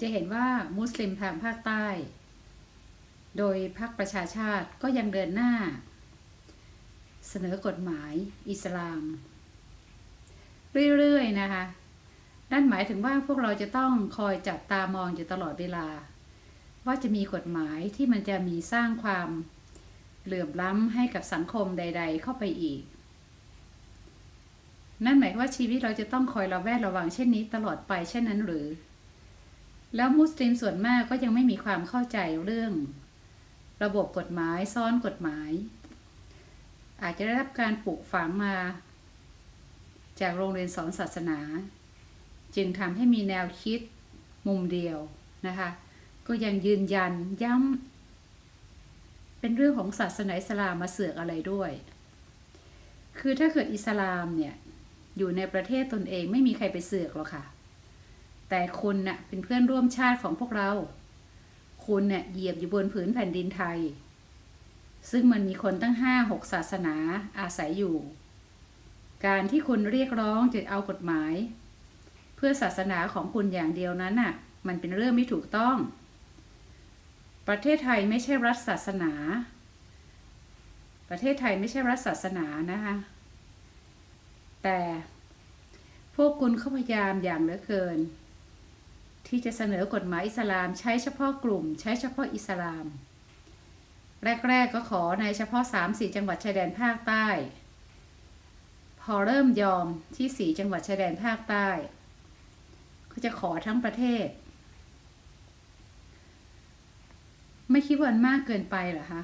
จะเห็นว่ามุสลิมทางภาคใต้ โดยพรรคประชาชาติก็ยังเดินหน้า เสนอกฎหมายอิสลาม เรื่อย ๆ นะคะ นั่นหมายถึงว่าพวกเราจะต้องคอยจับตามองอยู่ตลอดเวลา ว่าจะมีกฎหมายที่มันจะมีสร้างความเหลื่อมล้ำให้กับสังคมใด ๆ เข้าไปอีก นั่นหมายว่าชีวิตเราจะต้องคอยระแวดระวังเช่นนี้ตลอดไปเช่นนั้นหรือ แล้วมุสลิมส่วนมากก็ยังไม่มีความเข้าใจเรื่อง ระบบกฎหมายซ้อนกฎหมาย อาจจะได้รับการปลูกฝังมา จากโรงเรียนสอนศาสนา จึงทำให้มีแนวคิดมุมเดียวนะคะ ก็ยังยืนยันย้ำเป็นเรื่องของศาสนาอิสลามมาเสือกอะไรด้วย คือถ้าเกิดอิสลามเนี่ยอยู่ในประเทศตนเองไม่มีใครไปเสือกหรอกค่ะ แต่คุณน่ะเป็นเพื่อนร่วมชาติของพวกเรา คุณเนี่ยเหยียบอยู่บนผืนแผ่นดินไทย ซึ่งมันมีคนตั้งห้าหกศาสนาอาศัยอยู่ การที่คุณเรียกร้องจะเอากฎหมาย เพื่อศาสนาของคุณอย่างเดียวนั้นน่ะ มันเป็นเรื่องไม่ถูกต้อง ประเทศไทยไม่ใช่รัฐศาสนา ประเทศไทยไม่ใช่รัฐศาสนานะคะ แต่พวกคุณเขาพยายามอย่างเหลือเกิน ที่จะเสนอกฎหมายอิสลามใช้เฉพาะกลุ่ม ใช้เฉพาะอิสลาม แรก ๆ ก็ขอในเฉพาะ 3-4 จังหวัดชายแดนภาคใต้ พอเริ่มยอมที่ 4 จังหวัดชายแดนภาคใต้ ก็จะขอทั้งประเทศ ไม่คิดว่ามันมากเกินไปเหรอคะ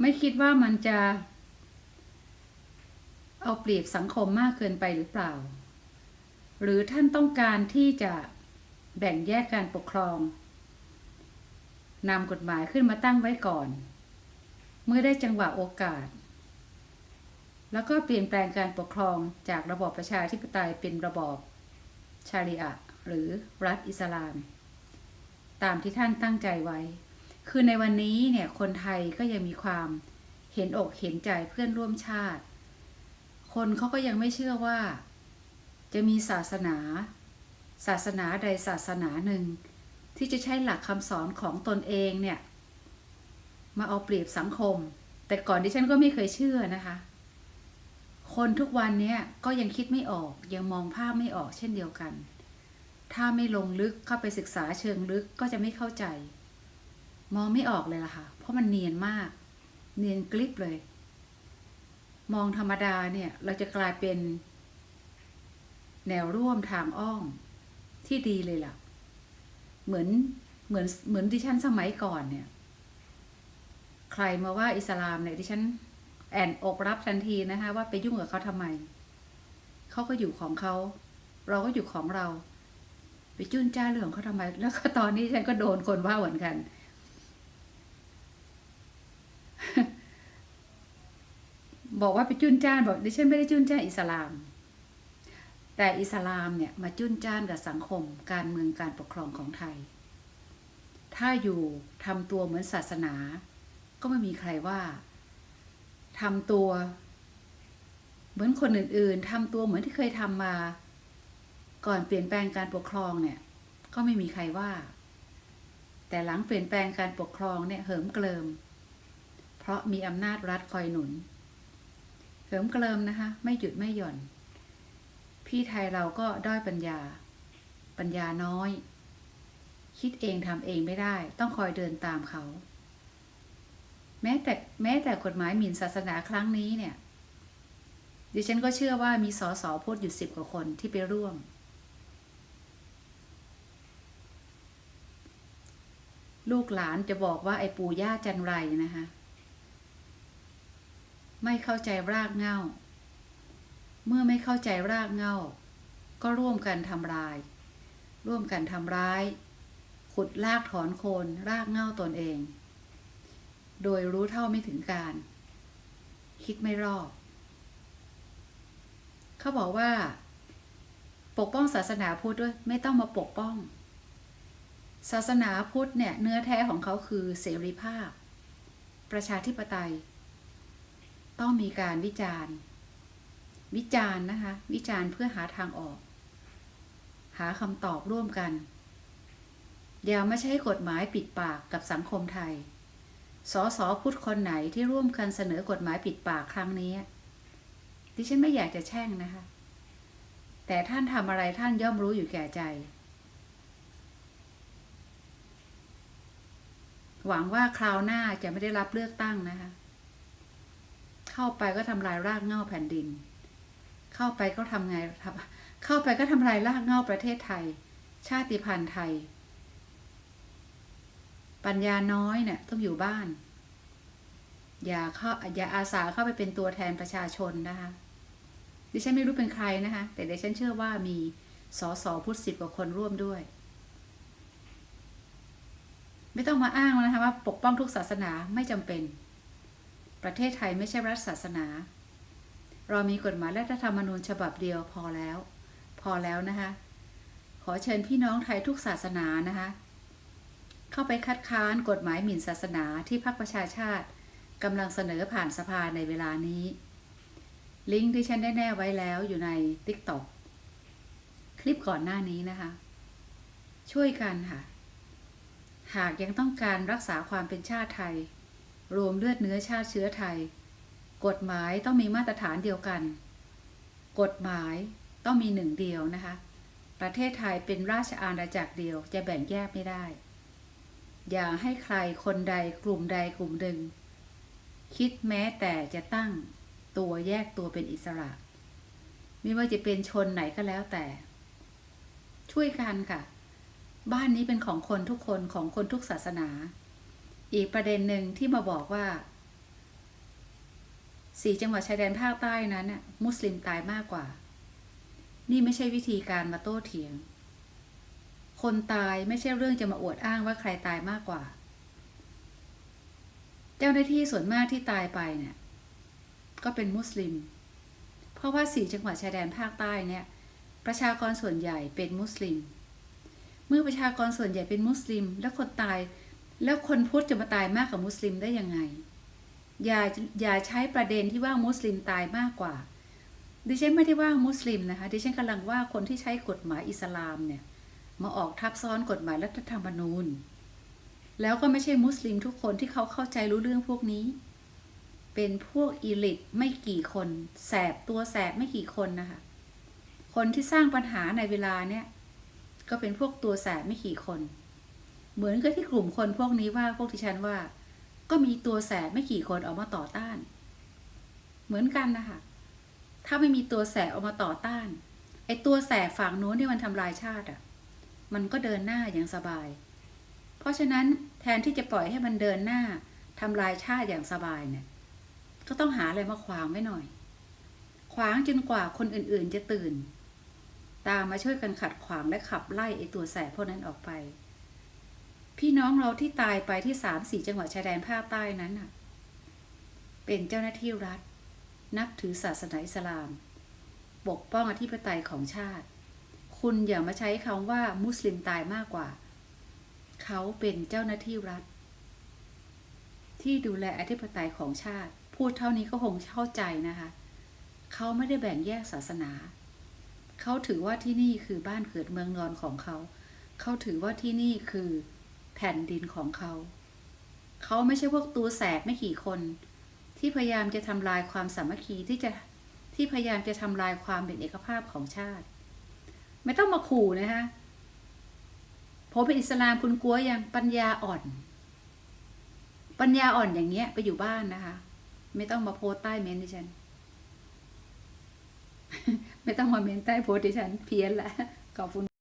ไม่คิดว่ามันจะเอาเปรียบสังคมมากเกินไปหรือเปล่า หรือท่านต้องการที่จะแบ่งแยกการปกครองนำกฎหมายขึ้นมาตั้งไว้ก่อน เมื่อได้จังหวะโอกาส แล้วก็เปลี่ยนแปลงการปกครองจากระบอบประชาธิปไตยเป็นระบอบชาริอะหรือรัฐอิสลาม ตามที่ท่านตั้งใจไว้ คือในวันนี้เนี่ยคนไทยก็ยังมีความเห็นอกเห็นใจเพื่อนร่วมชาติ คนเขาก็ยังไม่เชื่อว่า จะมีศาสนา ศาสนาใดศาสนาหนึ่ง ที่จะใช้หลักคำสอนของตนเองเนี่ย มาเอาเปรียบสังคม แต่ก่อนที่ฉันก็ไม่เคยเชื่อนะคะ คนทุกวันนี้ก็ยังคิดไม่ออกยังมองภาพไม่ออกเช่นเดียวกัน ถ้าไม่ลงลึกเข้าไปศึกษาเชิงลึกก็จะไม่เข้าใจ มองไม่ออกเลยล่ะค่ะ เพราะมันเนียนมาก เนียนกลิบเลย มองธรรมดาเนี่ยเราจะกลายเป็น แนวร่วมทางอ้อมที่ดีเลยล่ะ เหมือนเหมือนเหมือนดิฉันสมัยก่อนเนี่ย ใครมาว่าอิสลามเนี่ยดิฉัน แอนอกรับทันทีนะคะว่าไปยุ่งกับเขาทำไม เขาก็อยู่ของเขา เราก็อยู่ของเรา ไปจุนจ้าเรื่องเขาทำไม แล้วก็ตอนนี้ฉันก็โดนคนว่าเหมือนกัน บอกว่าไปจุนจ้าบอกดิฉันไม่ได้จุนจ้าอิสลาม แต่อิสลามเนี่ยมาจุนจ้านกับสังคมการเมืองการปกครองของไทย ถ้าอยู่ทำตัวเหมือนศาสนา ก็ไม่มีใครว่าทำตัว เหมือนคนอื่นๆทำตัวเหมือนที่เคยทำมา ก่อนเปลี่ยนแปลงการปกครองเนี่ย ก็ไม่มีใครว่า แต่หลังเปลี่ยนแปลงการปกครองเนี่ยเหิมเกลิม เพราะมีอำนาจรัฐคอยหนุน เหิมเกลิมนะคะ ไม่หยุดไม่หย่อน พี่ไทยเราก็ด้อยปัญญา ปัญญาน้อย คิดเองทำเองไม่ได้ ต้องคอยเดินตามเขา แม้แต่แม้แต่กฎหมายหมิ่นศาสนาครั้งนี้เนี่ยดิฉันก็เชื่อว่ามีสอสอพูดอยู่สิบกว่าคนที่ไปร่วม ลูกหลานจะบอกว่าไอ้ปู่ย่าจันไรนะคะ ไม่เข้าใจรากเหง้า เมื่อไม่เข้าใจรากเหง้าก็ร่วมกันทำลาย ร่วมกันทำร้าย ขุดลากถอนโคนรากเหง้าตนเอง โดยรู้เท่าไม่ถึงการ คิดไม่รอบ เขาบอกว่า ปกป้องศาสนาพุทธด้วยไม่ต้องมาปกป้อง ศาสนาพุทธเนี่ยเนื้อแท้ของเขาคือเสรีภาพ ประชาธิปไตย ต้องมีการวิจารณ์ วิจารณ์นะคะ วิจารณ์เพื่อหาทางออก หาคำตอบร่วมกันอย่ามาใช้กฎหมายปิดปากกับสังคมไทย สสพุทธคนไหนที่ร่วมกันเสนอกฎหมายปิดปากครั้งนี้ดิฉันไม่อยากจะแช่งนะคะ แต่ท่านทำอะไรท่านย่อมรู้อยู่แก่ใจ หวังว่าคราวหน้าจะไม่ได้รับเลือกตั้งนะคะ เข้าไปก็ทำลายรากเหง้าแผ่นดิน เข้าไปก็ทำไงทำเข้าไปก็ทำลายรากเงาประเทศไทย ชาติพันธุ์ไทย ปัญญาน้อยเนี่ยต้องอยู่บ้าน อย่าเข้าอย่าอาสาเข้าไปเป็นตัวแทนประชาชนนะคะดิฉันไม่รู้เป็นใครนะคะ แต่ดิฉันเชื่อว่ามีสอสอพุทธสิบกว่าคนร่วมด้วย ไม่ต้องมาอ้างนะคะว่าปกป้องทุกศาสนาไม่จำเป็น ประเทศไทยไม่ใช่รัฐศาสนา เรามีกฎหมายรัฐธรรมนูญฉบับเดียวพอแล้ว พอแล้วนะคะ ขอเชิญพี่น้องไทยทุกศาสนานะคะ เข้าไปคัดค้านกฎหมายหมิ่นศาสนาที่พรรคประชาชาติกำลังเสนอผ่านสภาในเวลานี้ ลิงก์ที่ฉันได้แน่ไว้แล้วอยู่ใน TikTok คลิปก่อนหน้านี้นะคะ ช่วยกันค่ะ หากยังต้องการรักษาความเป็นชาติไทย รวมเลือดเนื้อชาติเชื้อไทย กฎหมายต้องมีมาตรฐานเดียวกัน กฎหมายต้องมีหนึ่งเดียวนะคะ ประเทศไทยเป็นราชอาณาจักรเดียวจะแบ่งแยกไม่ได้ อย่าให้ใครคนใดกลุ่มใดกลุ่มหนึ่ง คิดแม้แต่จะตั้งตัวแยกตัวเป็นอิสระ ไม่ว่าจะเป็นชนไหนก็แล้วแต่ ช่วยกันค่ะ บ้านนี้เป็นของคนทุกคนของคนทุกศาสนา อีกประเด็นหนึ่งที่มาบอกว่า สี่จังหวัดชายแดนภาคใต้นั้นน่ะมุสลิมตายมากกว่า นี่ไม่ใช่วิธีการมาโต้เถียง คนตายไม่ใช่เรื่องจะมาอวดอ้างว่าใครตายมากกว่า เจ้าหน้าที่ส่วนมากที่ตายไปเนี่ยก็เป็นมุสลิม เพราะว่าสี่จังหวัดชายแดนภาคใต้เนี่ยประชากรส่วนใหญ่เป็นมุสลิม เมื่อประชากรส่วนใหญ่เป็นมุสลิม แล้วคนตาย แล้วคนพุทธจะมาตายมากกว่ามุสลิมได้ยังไง อย่าอย่าใช้ประเด็นที่ว่ามุสลิมตายมากกว่า ดิฉันไม่ได้ว่ามุสลิมนะคะดิฉันกำลังว่าคนที่ใช้กฎหมายอิสลามเนี่ยมาออกทับซ้อนกฎหมายรัฐธรรมนูญ แล้วก็ไม่ใช่มุสลิมทุกคนที่เขาเข้าใจรู้เรื่องพวกนี้ เป็นพวกอีลิตไม่กี่คนแสบตัวแสบไม่กี่คนนะคะคนที่สร้างปัญหาในเวลาเนี่ยก็เป็นพวกตัวแสบไม่กี่คน เหมือนกับที่กลุ่มคนพวกนี้ว่าพวกที่ฉันว่า ก็มีตัวแสบไม่กี่คนออกมาต่อต้าน เหมือนกันนะคะถ้าไม่มีตัวแสบออกมาต่อต้านไอ้ตัวแสบฝั่งโน้นที่มันทำลายชาติอะ มันก็เดินหน้าอย่างสบาย เพราะฉะนั้นแทนที่จะปล่อยให้มันเดินหน้าทำลายชาติอย่างสบายเนี่ย ก็ต้องหาอะไรมาขวางไว้หน่อย ขวางจนกว่าคนอื่นๆจะตื่น ตามมาช่วยกันขัดขวางและขับไล่ไอ้ตัวแสบพวกนั้นออกไป พี่น้องเราที่ตายไปที่สามสี่จังหวัดชายแดนภาคใต้นั้นน่ะเป็นเจ้าหน้าที่รัฐ นับถือศาสนาอิสลาม ปกป้องอธิปไตยของชาติ คุณอย่ามาใช้คำว่ามุสลิมตายมากกว่า เขาเป็นเจ้าหน้าที่รัฐ ที่ดูแลอธิปไตยของชาติ พูดเท่านี้ก็คงเข้าใจนะคะเขาไม่ได้แบ่งแยกศาสนา เขาถือว่าที่นี่คือบ้านเกิดเมืองนอนของเขา เขาถือว่าที่นี่คือ แผ่นดินของเขา เขาไม่ใช่พวกตัวแสบไม่กี่คน ที่พยายามจะทำลายความสามัคคีที่จะที่พยายามจะทำลายความเป็นเอกภาพของชาติ ไม่ต้องมาขู่นะคะผมเป็นอิสลามคุณกลัวยังปัญญาอ่อน ปัญญาอ่อนอย่างเงี้ยไปอยู่บ้านนะคะ ไม่ต้องมาโพสใต้เมนต์ดิฉัน ไม่ต้องมาเมนต์ใต้โพสดิฉัน เพี้ยนละขอบคุณ